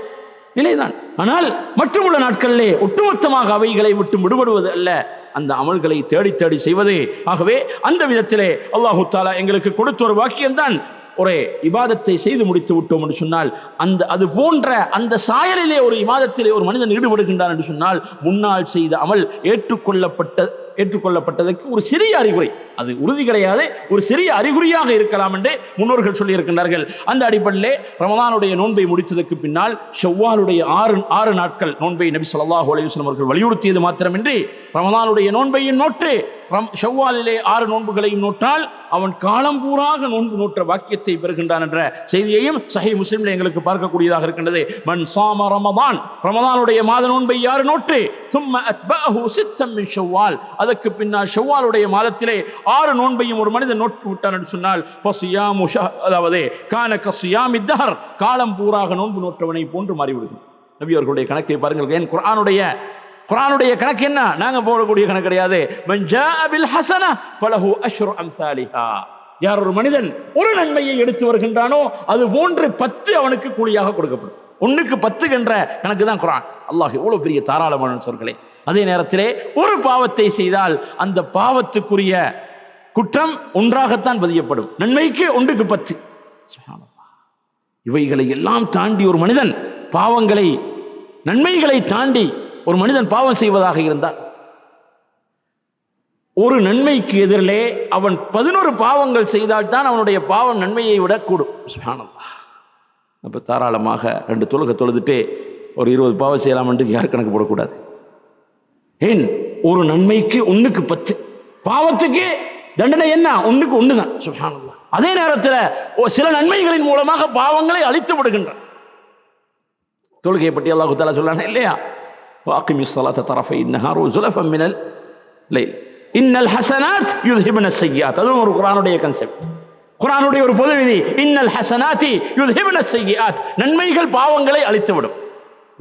நிலைதான். ஆனால் மற்றுமுள்ள நாட்களிலே ஒட்டுமொத்தமாக அவைகளை விட்டு விடுபடுவது அல்ல. அந்த அமல்களை தேடி தேடி செய்வது. ஆகவே அந்த விதத்திலே அல்லாஹு தாலா எங்களுக்கு கொடுத்த ஒரு வாக்கியம்தான். ஒரு இபாதத்தை செய்து முடித்து விட்டோம் என்று சொன்னால் அந்த அது போன்ற அந்த சாயலிலே ஒரு இபாதத்திலே ஒரு மனிதன் ஈடுபடுகின்றான் என்று சொன்னால் முன்னால் செய்த அமல் ஏற்றுக்கொள்ளப்பட்ட ஏற்றுக்கொள்ளப்பட்டதற்கு ஒரு சிறிய அறிகுறி. அது உறுதி கிடையாது. ஒரு சிறிய அறிகுறியாக இருக்கலாம் என்று முன்னோர்கள் சொல்லியிருக்கின்றார்கள். அந்த அடிப்படையிலே ரமதானுடைய நோன்பை முடித்ததற்கு பின்னால் செவ்வாலுடைய ஆறு ஆறு நாட்கள் நோன்பை நபி ஸல்லல்லாஹு அலையுஸ்லம் அவர்கள் வலியுறுத்தியது மாத்திரமின்றி ரமதானுடைய நோன்பையும் நோற்று ரம் செவ்வாலிலே ஆறு நோன்புகளையும் நோற்றால் அவன் காலம் பூராக நோன்பு நோற்ற வாக்கியத்தை பெறுகின்றான் என்ற செய்தியையும் சஹி முஸ்லிம்ல எங்களுக்கு பார்க்கக்கூடியதாக இருக்கின்றது. மன் சாம ரமதான் ரமதானுடைய மாத நோன்பை யார் நோற்று? சும்ம அத்பஹு சித்தம் மின் அது அதற்கு பின்னால் ஷவ்வாலுடைய மாதத்திலே ஆறு நோன்பையும் ஒரு மனிதன் நோட்டு விட்டான் என்று சொன்னால் அதாவது கான கசியாமி காலம் பூராக நோன்பு நோற்றவனை போன்று மாறிவிடுகிறது நபி அவர்களுடைய கணக்கை பாருங்கள். ஏன்? குரானுடைய குரானுடைய கணக்கு என்ன? நாங்க போடக்கூடிய கணக்கு கிடையாது. அம்சாலிஹா. யார் ஒரு மனிதன் ஒரு நன்மையை எடுத்து வருகின்றானோ அது போன்று பத்து அவனுக்கு கூலியாக கொடுக்கப்படும். ஒன்றுக்கு பத்து என்ற கணக்கு தான் குரான். அல்லாஹ் எவ்வளோ பெரிய தாராளமான சொற்களே. அதே நேரத்திலே ஒரு பாவத்தை செய்தால் அந்த பாவத்துக்குரிய குற்றம் ஒன்றாகத்தான் பதியப்படும். நன்மைக்கு ஒன்றுக்கு பத்து. இவைகளை எல்லாம் தாண்டி ஒரு மனிதன் பாவங்களை நன்மைகளை தாண்டி ஒரு மனிதன் பாவம் செய்வதாக இருந்தால் ஒரு நன்மைக்கு எதிரிலே அவன் பதினோரு பாவங்கள் செய்தால்தான் அவனுடைய பாவம் நன்மையை விடக்கூடும். கூடும் அப்போ தாராளமாக ரெண்டு தொழுகை தொழுதுட்டே ஒரு இருபது பாவை செய்யலாம் செய்யலாமன்ட்டு யார் கணக்கு போடக்கூடாது. ஏன்? ஒரு நன்மைக்கு ஒன்றுக்கு பத்து. பாவத்துக்கு தண்டனை என்ன? ஒன்றுக்கு ஒன்று தான் அதே நேரத்தில் சில நன்மைகளின் மூலமாக பாவங்களை அழித்து விடுகின்றான். தொழுகையை பற்றி அல்லாஹு தாலா சொல்லானே இல்லையா? வாக்கிமி அல்லாத தரஃபை இன்னஹாரு ஜுலஃபம் மினல் இல்லை இன்னல் ஹசனாத் யுத்ஹிபன செய்யாத் அதுவும் ஒரு குரானுடைய கன்செப்ட் குரானுடைய ஒரு பொது விதி இன்னல் ஹசனாதி யுதிபின செய்யாத் நன்மைகள் பாவங்களை அழித்துவிடும்.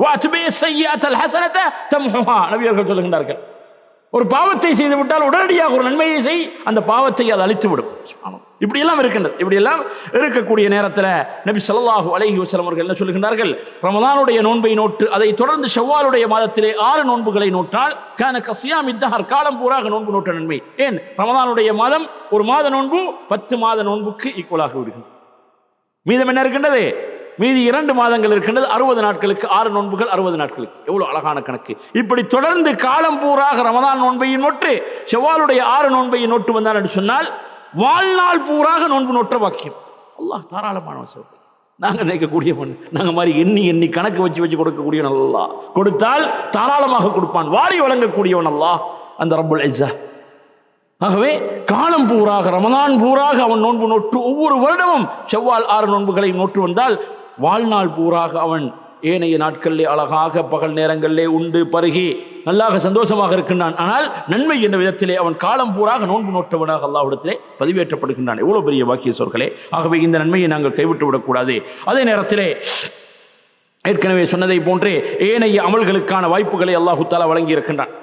வாத்பே செய்யாத் அல் ஹசனத்தை தம் நபி அவர்கள் சொல்லுகின்றார்கள். ஒரு பாவத்தை செய்து விட்டால் உடனடியாக ஒரு நன்மையை செய் அந்த பாவத்தை அது அழித்து விடும் சுப்ஹானல்லாஹ். இப்படியெல்லாம் இருக்கின்றது. இப்படியெல்லாம் இருக்கக்கூடிய நேரத்தில் நபி ஸல்லல்லாஹு அலைஹி வஸல்லம் அவர்கள் என்ன சொல்லுகின்றார்கள் ரமலானுடைய நோன்பை நோட்டு அதை தொடர்ந்து ஷவ்வாலுடைய மாதத்திலே ஆறு நோன்புகளை நோற்றால் கான கசியாம் இத்தஹர் காலம் பூராக நோன்பு நோட்ட நன்மை. ஏன்? ரமலானுடைய மாதம் ஒரு மாத நோன்பு பத்து மாத நோன்புக்கு ஈக்குவலாக விடுகிறது மீதம் என்ன இருக்கின்றது? மீதி இரண்டு மாதங்கள் இருக்கின்றது. அறுபது நாட்களுக்கு ஆறு நோன்புகள் அறுபது நாட்களுக்கு. எவ்வளவு அழகான கணக்கு. இப்படி தொடர்ந்து காலம் பூராக ரமதான் நோன்பையின் நோட்டு செவ்வாலுடைய ஆறு நோன்பையை நோட்டு வந்தான் என்று சொன்னால் வாழ்நாள் பூராக நோன்பு நோற்ற வாக்கியம் அல்லாஹ் தாராளமான சொல்றேன் நாங்கள் நினைக்கக்கூடிய மண் நாங்கள் மாதிரி எண்ணி எண்ணி கணக்கு வச்சு வச்சு கொடுக்கக்கூடிய நல்லா கொடுத்தால் தாராளமாக கொடுப்பான். வாரி வழங்கக்கூடியவன் அல்லா அந்த ரப்புல் ஐசா ஆகவே காலம் பூராக ரமதான் பூராக அவன் நோன்பு நோற்று ஒவ்வொரு வருடமும் செவ்வால் ஆறு நோன்புகளை நோற்று வந்தால் வாழ்நாள் பூராக அவன் ஏனைய நாட்களிலே அழகாக பகல் நேரங்களிலே உண்டு பருகி நல்லாக சந்தோஷமாக இருக்கின்றான். ஆனால் நன்மை என்ற விதத்திலே அவன் காலம் பூராக நோன்பு நோட்டவனாக அல்லாவிடத்திலே பதிவேற்றப்படுகின்றான். எவ்வளோ பெரிய வாக்கிய சொற்களே ஆகவே இந்த நன்மையை நாங்கள் கைவிட்டு விடக்கூடாது. அதே நேரத்திலே ஏற்கனவே சொன்னதை போன்றே ஏனைய அமல்களுக்கான வாய்ப்புகளை அல்லாஹு தாலா வழங்கியிருக்கின்றான்.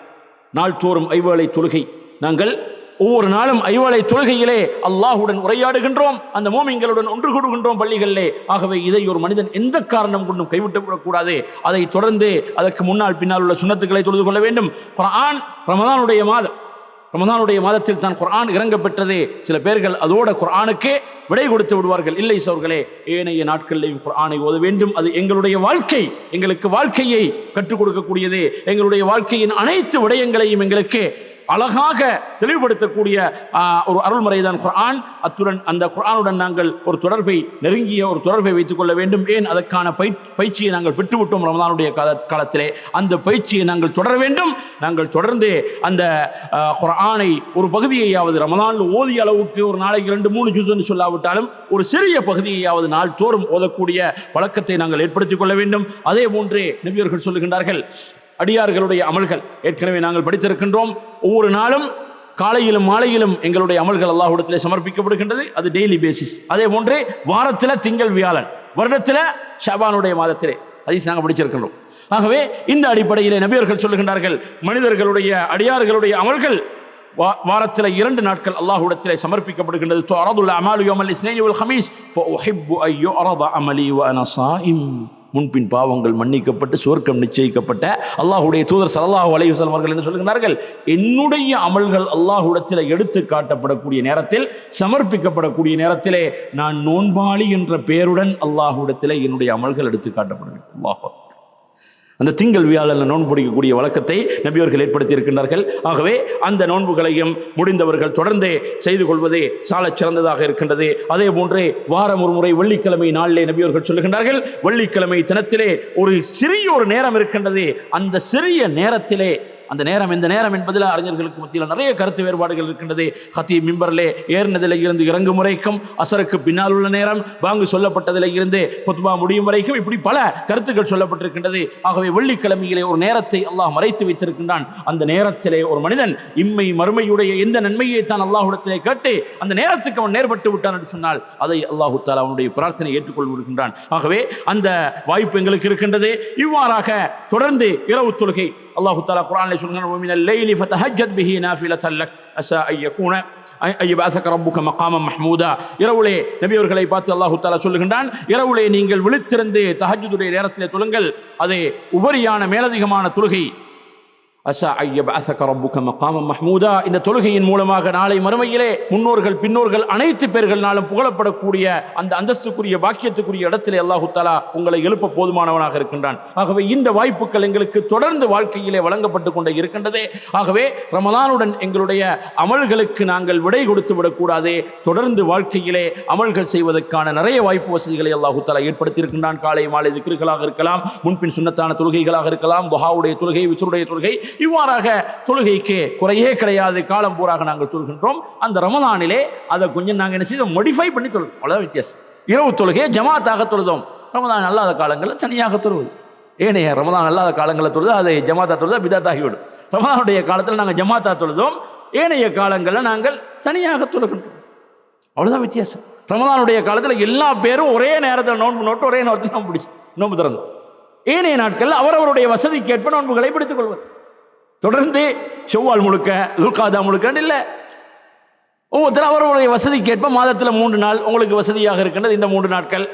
நாள்தோறும் ஐவேளை தொழுகை. நாங்கள் ஒவ்வொரு நாளும் ஐவேளை தொழுகையிலே அல்லாஹுடன் உரையாடுகின்றோம் அந்த மோமிங்களுடன் ஒன்று கூடுகின்றோம் பள்ளிகளிலே. ஆகவே இதை ஒரு மனிதன் எந்த காரணம் கொண்டும் கைவிட்டு விடக்கூடாது அதை தொடர்ந்து அதற்கு முன்னால் பின்னால் உள்ள சுண்ணத்துக்களை தொழுது கொள்ள வேண்டும். குரான் ரமதானுடைய மாதம். ரமதானுடைய மாதத்தில் தான் குரான் இறங்கப்பெற்றது. சில பேர்கள் அதோட குரானுக்கு விடை கொடுத்து விடுவார்கள். இல்லை சோர்களே ஏனைய நாட்களிலேயும் குரானை ஓத வேண்டும். அது எங்களுடைய வாழ்க்கை. எங்களுக்கு வாழ்க்கையை கற்றுக் கொடுக்கக்கூடியது. எங்களுடைய வாழ்க்கையின் அனைத்து விடயங்களையும் எங்களுக்கு அழகாக தெளிவுபடுத்தக்கூடிய ஒரு அருள்முறை தான் குர்ஆன். அத்துடன் அந்த குரானுடன் நாங்கள் ஒரு தொடர்பை நெருங்கிய ஒரு தொடர்பை வைத்துக் கொள்ள வேண்டும். ஏன்? அதற்கான பயிற் பயிற்சியை நாங்கள் பெற்றுவிட்டோம் ரமதானுடைய கால காலத்திலே. அந்த பயிற்சியை நாங்கள் தொடர வேண்டும். நாங்கள் தொடர்ந்து அந்த குரானை ஒரு பகுதியையாவது ரமதானில் ஓதிய அளவுக்கு ஒரு நாளைக்கு ரெண்டு மூணு ஜூஸ் என்று சொல்லாவிட்டாலும் ஒரு சிறிய பகுதியையாவது நாள் தோறும் ஓதக்கூடிய வழக்கத்தை நாங்கள் ஏற்படுத்திக் கொள்ள வேண்டும். அதே போன்றே நபியர்கள் சொல்லுகின்றார்கள் அடியார்களுடைய அமல்கள். ஏற்கனவே நாங்கள் படித்திருக்கின்றோம். ஒவ்வொரு நாளும் காலையிலும் மாலையிலும் எங்களுடைய அமல்கள் அல்லாஹுடத்தில் சமர்ப்பிக்கப்படுகின்றது. அது டெய்லி பேசிஸ் அதே போன்றே வாரத்தில் திங்கள் வியாழன். வருடத்தில் ஷபானுடைய மாதத்திலே. ஹதீஸ் நாங்கள் படிச்சிருக்கின்றோம் ஆகவே இந்த அடிப்படையில் நபியர்கள் சொல்லுகின்றார்கள் மனிதர்களுடைய அடியார்களுடைய அமல்கள் வா வாரத்தில் இரண்டு நாட்கள் அல்லாஹ்விடத்திலே சமர்ப்பிக்கப்படுகின்றது. அமலி அமாலு யௌமல் அமலி ஹமீஸ் முன்பின் பாவங்கள் மன்னிக்கப்பட்டு சுவர்க்கம் நிச்சயிக்கப்பட்ட அல்லாஹுடைய தூதர் சல்லாஹூ அலையுசல் அவர்கள் என்று சொல்கிறார்கள் என்னுடைய அமல்கள் அல்லாஹுடத்தில் எடுத்து காட்டப்படக்கூடிய நேரத்தில் சமர்ப்பிக்கப்படக்கூடிய நேரத்திலே நான் நோன்பாளி என்ற பெயருடன் அல்லாஹுடத்தில் என்னுடைய அமல்கள் எடுத்து காட்டப்படுகிறது அல்லாஹ் அந்த திங்கள் வியாழனில் நோன்பு பிடிக்கக்கூடிய வழக்கத்தை நபியவர்கள் ஏற்படுத்தி இருக்கின்றார்கள் ஆகவே அந்த நோன்புகளையும் முடிந்தவர்கள் தொடர்ந்தே செய்து கொள்வதே சாலச் சிறந்ததாக இருக்கின்றது. அதே போன்றே வாரம் ஒரு முறை வெள்ளிக்கிழமை நாளிலே நபியவர்கள் சொல்லுகின்றார்கள் வெள்ளிக்கிழமை தினத்திலே ஒரு சிறிய ஒரு நேரம் இருக்கின்றது. அந்த சிறிய நேரத்திலே அந்த நேரம் இந்த நேரம் என்பதில் அறிஞர்களுக்கு மத்தியில் நிறைய கருத்து வேறுபாடுகள் இருக்கின்றது. ஹத்தீப் மிம்பர்லே ஏறினதில் இருந்து இறங்கும் முறைக்கும் அசருக்கு பின்னால் உள்ள நேரம் வாங்கு சொல்லப்பட்டதில் இருந்து குத்பா முடியும் வரைக்கும் இப்படி பல கருத்துக்கள் சொல்லப்பட்டிருக்கின்றது. ஆகவே வெள்ளிக்கிழமையிலே ஒரு நேரத்தை அல்லாஹ் மறைத்து வைத்திருக்கின்றான். அந்த நேரத்திலே ஒரு மனிதன் இம்மை மறுமையுடைய எந்த நன்மையை தான் அல்லாஹுடத்திலே கேட்டு அந்த நேரத்துக்கு அவன் நேர்பட்டு விட்டான் என்று சொன்னால் அதை அல்லாஹு தாலா அவனுடைய பிரார்த்தனை ஏற்றுக்கொள் விடுகின்றான். ஆகவே அந்த வாய்ப்பு எங்களுக்கு இருக்கின்றது. இவ்வாறாக தொடர்ந்து இரவு தொழுகை அல்லாஹு தாலா குரான்ல சொல்கிறான் ஐயபாசக ரப்புக்க மகாமம் மஹமூதா. இரவுலே நபியவர்களை பார்த்து அல்லாஹு தாலா சொல்லுகின்றான் இரவுளே நீங்கள் விழித்திருந்து தஹஜுடைய நேரத்தில் தொழுங்கள் அதே உபரியான மேலதிகமான தொழுகை அசா ஐயப் அசக ரப்புக்க மக்காமம் மஹ்மூதா. இந்த தொழுகையின் மூலமாக நாளை மறுமையிலே முன்னோர்கள் பின்னோர்கள் அனைத்து பேர்கள் நாளும் புகழப்படக்கூடிய அந்த அந்தஸ்துக்குரிய பாக்கியத்துக்குரிய இடத்திலே அல்லாஹு தாலா உங்களை எழுப்ப போதுமானவனாக இருக்கின்றான். ஆகவே இந்த வாய்ப்புகள் எங்களுக்கு தொடர்ந்து வாழ்க்கையிலே வழங்கப்பட்டு கொண்டே இருக்கின்றதே. ஆகவே ரமலானுடன் எங்களுடைய அமல்களுக்கு நாங்கள் விடை கொடுத்து விடக்கூடாதே. தொடர்ந்து வாழ்க்கையிலே அமல்கள் செய்வதற்கான நிறைய வாய்ப்பு வசதிகளை அல்லாஹு தாலா ஏற்படுத்தியிருக்கின்றான். காலை மாலை திக்ருகளாக இருக்கலாம் முன்பின் சுண்ணத்தான தொழுகைகளாக இருக்கலாம் துஹாவுடைய தொழுகை விசுருடைய தொழுகை இவ்வாறாக தொழுகைக்கு குறையே கிடையாது காலம் பூராக நாங்கள் தொழுகின்றோம். அந்த ரமதானிலே அதை கொஞ்சம் நாங்கள் என்ன செய்தோம் மொடிஃபை பண்ணி தொழுகிறோம் அவ்வளோதான் வித்தியாசம். இரவு தொழுகையை ஜமாத்தாக தொழுதோம். ரமதான் அல்லாத காலங்களில் தனியாக தொழுவது. ஏனைய ரமதான் அல்லாத காலங்களில் தொழுது அதை ஜமாத்தா தொழுதா பிதாத்தாகிவிடும். ரமதானுடைய காலத்தில் நாங்கள் ஜமாத்தா தொழுதோம். ஏனைய காலங்களில் நாங்கள் தனியாக தொழுகின்றோம். அவ்வளோதான் வித்தியாசம். ரமதானுடைய காலத்தில் எல்லா பேரும் ஒரே நேரத்தில் நோன்பு நோட்டு ஒரே நேரத்தில் நோன்பு பிடிச்சி நோன்பு திறந்தோம் ஏனைய நாட்களில் அவரவருடைய வசதிக்கேற்ப நோன்புகளை பிடித்துக் கொள்வது. தொடர்ந்து செவ்வால் முழுக்க துல்காதா முழுக்கன்னு இல்லை. ஒவ்வொருத்தரும் அவரவருடைய வசதிக்கேற்ப மாதத்தில் மூன்று நாள் உங்களுக்கு வசதியாக இருக்கின்றது இந்த மூன்று நாட்கள்.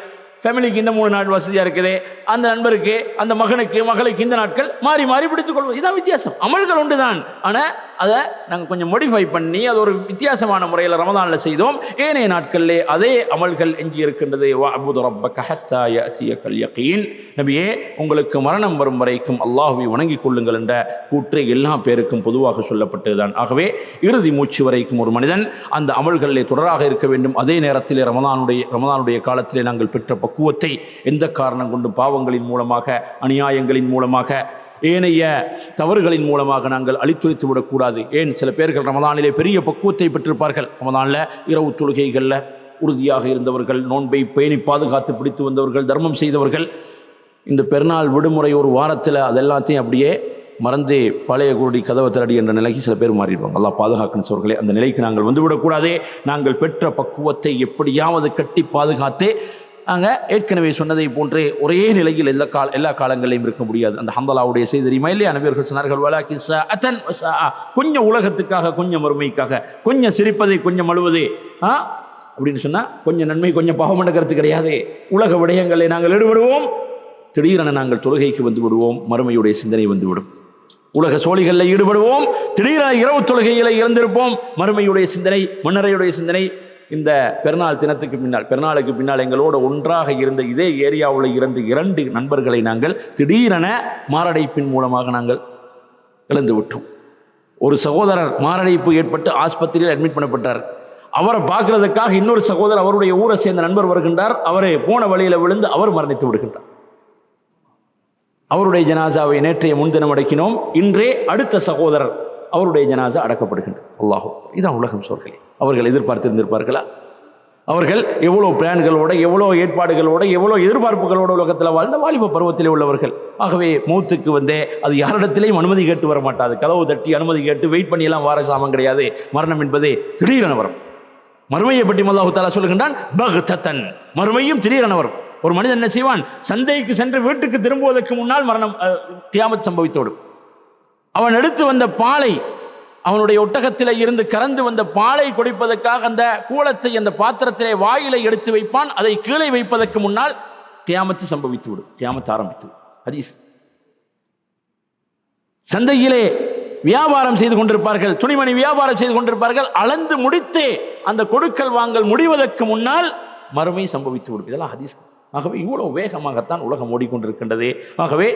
ஃபேமிலிக்கு இந்த மூணு நாள் வசதியாக இருக்குது. அந்த நண்பருக்கு அந்த மகனுக்கு மகளுக்கு இந்த நாட்கள் மாறி மாறி பிடித்துக் கொள்வது. இதான் வித்தியாசம். அமல்கள் உண்டு தான் ஆனால் அதை நாங்கள் கொஞ்சம் மோடிஃபை பண்ணி அது ஒரு வித்தியாசமான முறையில் ரமதானில் செய்தோம். ஏனைய நாட்களிலே அதே அமல்கள் எஞ்சி இருக்கின்றது. வஅபுது ரப்ப கஹத்தாய யஅதியகல் யகீன். நபியே உங்களுக்கு மரணம் வரும் வரைக்கும் அல்லாஹுவை வணங்கிக் கொள்ளுங்கள் என்ற கூற்று எல்லா பேருக்கும் பொதுவாக சொல்லப்பட்டதுதான். ஆகவே இறுதி மூச்சு வரைக்கும் ஒரு மனிதன் அந்த அமல்களிலே தொடராக இருக்க வேண்டும். அதே நேரத்திலே ரமதானுடைய ரமதானுடைய காலத்திலே நாங்கள் பெற்ற பக்குவத்தை எந்த காரணம் கொண்டு பாவங்களின் மூலமாக அநியாயங்களின் மூலமாக ஏனைய தவறுகளின் மூலமாக நாங்கள் அழித்துரைத்து விடக்கூடாது. ஏன்? சில பேர்கள் ரமதானிலே பெரிய பக்குவத்தை பெற்றிருப்பார்கள். ரமதானில் இரவு தொழுகைகளில் உறுதியாக இருந்தவர்கள் நோன்பை பேணி பாதுகாத்து பிடித்து வந்தவர்கள் தர்மம் செய்தவர்கள் இந்த பெருநாள் விடுமுறை ஒரு வாரத்தில் அதெல்லாத்தையும் அப்படியே மறந்து பழைய குருடி கதவை திரடி என்ற நிலைக்கு சில பேர் மாறிடுவாங்க. அல்லாஹ் பாதுகாக்கணும் சொல்களே அந்த நிலைக்கு நாங்கள் வந்துவிடக்கூடாதே நாங்கள் பெற்ற பக்குவத்தை எப்படியாவது கட்டி பாதுகாத்து நாங்கள் ஏற்கனவே சொன்னதை போன்றே ஒரே நிலையில் எல்லா கால எல்லா காலங்களிலும் இருக்க முடியாது. அந்த ஹந்தலாவுடைய செய்தி தெரியுமா? இல்லையா? நபியர்கள் சொன்னார்கள் வலாக்கி ச அத்தன் கொஞ்சம் உலகத்துக்காக கொஞ்சம் மறுமைக்காக கொஞ்சம் சிரிப்பதை கொஞ்சம் அழுவதே ஆ? அப்படின்னு சொன்னால் கொஞ்சம் நன்மை கொஞ்சம் பாவம் நடக்கிறது கிடையாது. உலக விடயங்களை நாங்கள் ஈடுபடுவோம் திடீரென நாங்கள் தொழுகைக்கு வந்து விடுவோம். மறுமையுடைய சிந்தனை வந்துவிடும் உலக சோழிகளில் ஈடுபடுவோம். திடீரென இரவு தொழுகையில் இறந்திருப்போம். மறுமையுடைய சிந்தனை மன்னரையுடைய சிந்தனை இந்த பெருநாள் தினத்துக்கு பின்னால் பெருநாளுக்கு பின்னால் எங்களோட ஒன்றாக இருந்த இதே ஏரியாவில் இருந்த இரண்டு நண்பர்களை நாங்கள் திடீரென மாரடைப்பின் மூலமாக நாங்கள் இழந்து விட்டோம். ஒரு சகோதரர் மாரடைப்பு ஏற்பட்டு ஆஸ்பத்திரியில் அட்மிட் பண்ணப்பட்டார். அவரை பார்க்கறதுக்காக இன்னொரு சகோதரர் அவருடைய ஊரை சேர்ந்த நண்பர் வருகின்றார். அவரை போன வழியில் விழுந்து அவர் மரணித்து விடுகின்றார். அவருடைய ஜனாசாவை நேற்றைய முன்தினம் அடக்கினோம். இன்றே அடுத்த சகோதரர் அவருடைய ஜனாசா அடக்கப்படுகின்றது. அல்லாஹோ. இதான் உலகம் சோர்களே அவர்கள் எதிர்பார்த்திருந்திருப்பார்களா? அவர்கள் எவ்வளோ பிளான்களோடு எவ்வளோ ஏற்பாடுகளோடு எவ்வளோ எதிர்பார்ப்புகளோட உலகத்தில் வாழ்ந்த வாலிப பருவத்திலே உள்ளவர்கள். ஆகவே மூத்துக்கு வந்தே அது யாரிடத்திலையும் அனுமதி கேட்டு வர மாட்டாது கதவு தட்டி அனுமதி கேட்டு வெயிட் பண்ணியெல்லாம் வார சாமம் கிடையாது. மரணம் என்பதே திடீரென வரும். மறுமையை பற்றி மல்லாஹுத்தாலா சொல்லுகின்றான் பக்தத்தன் மறுமையும் திடீரென வரும். ஒரு மனிதன் என்ன செய்வான்? சந்தைக்கு சென்று வீட்டுக்கு திரும்புவதற்கு முன்னால் மரணம் தியாமத் சம்பவித்தோடும் அவன் எடுத்து வந்த பாலை அவனுடைய ஒட்டகத்தில் இருந்து கறந்து வந்த பாலை குடிப்பதற்காக அந்த கூலத்தை அந்த பாத்திரத்திலே வாயிலை எடுத்து வைப்பான். அதை கீழே வைப்பதற்கு முன்னால் கியாமத்து சம்பவித்து விடும். கியாமத்து ஆரம்பித்து ஹதீஸ். சந்தையிலே வியாபாரம் செய்து கொண்டிருப்பார்கள். துணிமணி வியாபாரம் செய்து கொண்டிருப்பார்கள். அளந்து முடித்தே அந்த கொடுக்கல் வாங்கல் முடிவதற்கு முன்னால் மறுமை சம்பவித்து விடும். இதெல்லாம் ஹதீஸ். ஆகவே இவ்வளவு வேகமாகத்தான் உலகம் ஓடிக்கொண்டிருக்கின்றது. ஆகவே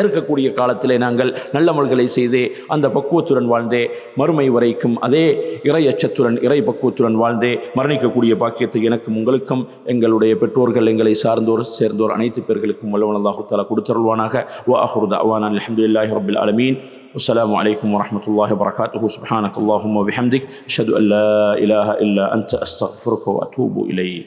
இருக்கக்கூடிய காலத்திலே நாங்கள் நல்ல முறைகளை செய்தே அந்த பக்குவத்துடன் வாழ்ந்தே மறுமை வரைக்கும் அதே இறை அச்சத்துடன் இறை பக்குவத்துடன் வாழ்ந்தே மரணிக்கக்கூடிய பாக்கியத்தை எனக்கும் உங்களுக்கும் எங்களுடைய பெற்றோர்கள் எங்களை சார்ந்தோர் சேர்ந்தோர் அனைத்து பேர்களுக்கும் வல்லவனல்லாஹு தாலா கொடுத்தருள்வானாக வா அஹ்ருத அவானான் அல்ஹம்துலில்லாஹி ரப்பில் ஆலமீன் والسلام عليكم ورحمة الله وبركاته سبحانك اللهم وبحمدك أشهد أن لا إله إلا أنت أستغفرك وأتوب إليك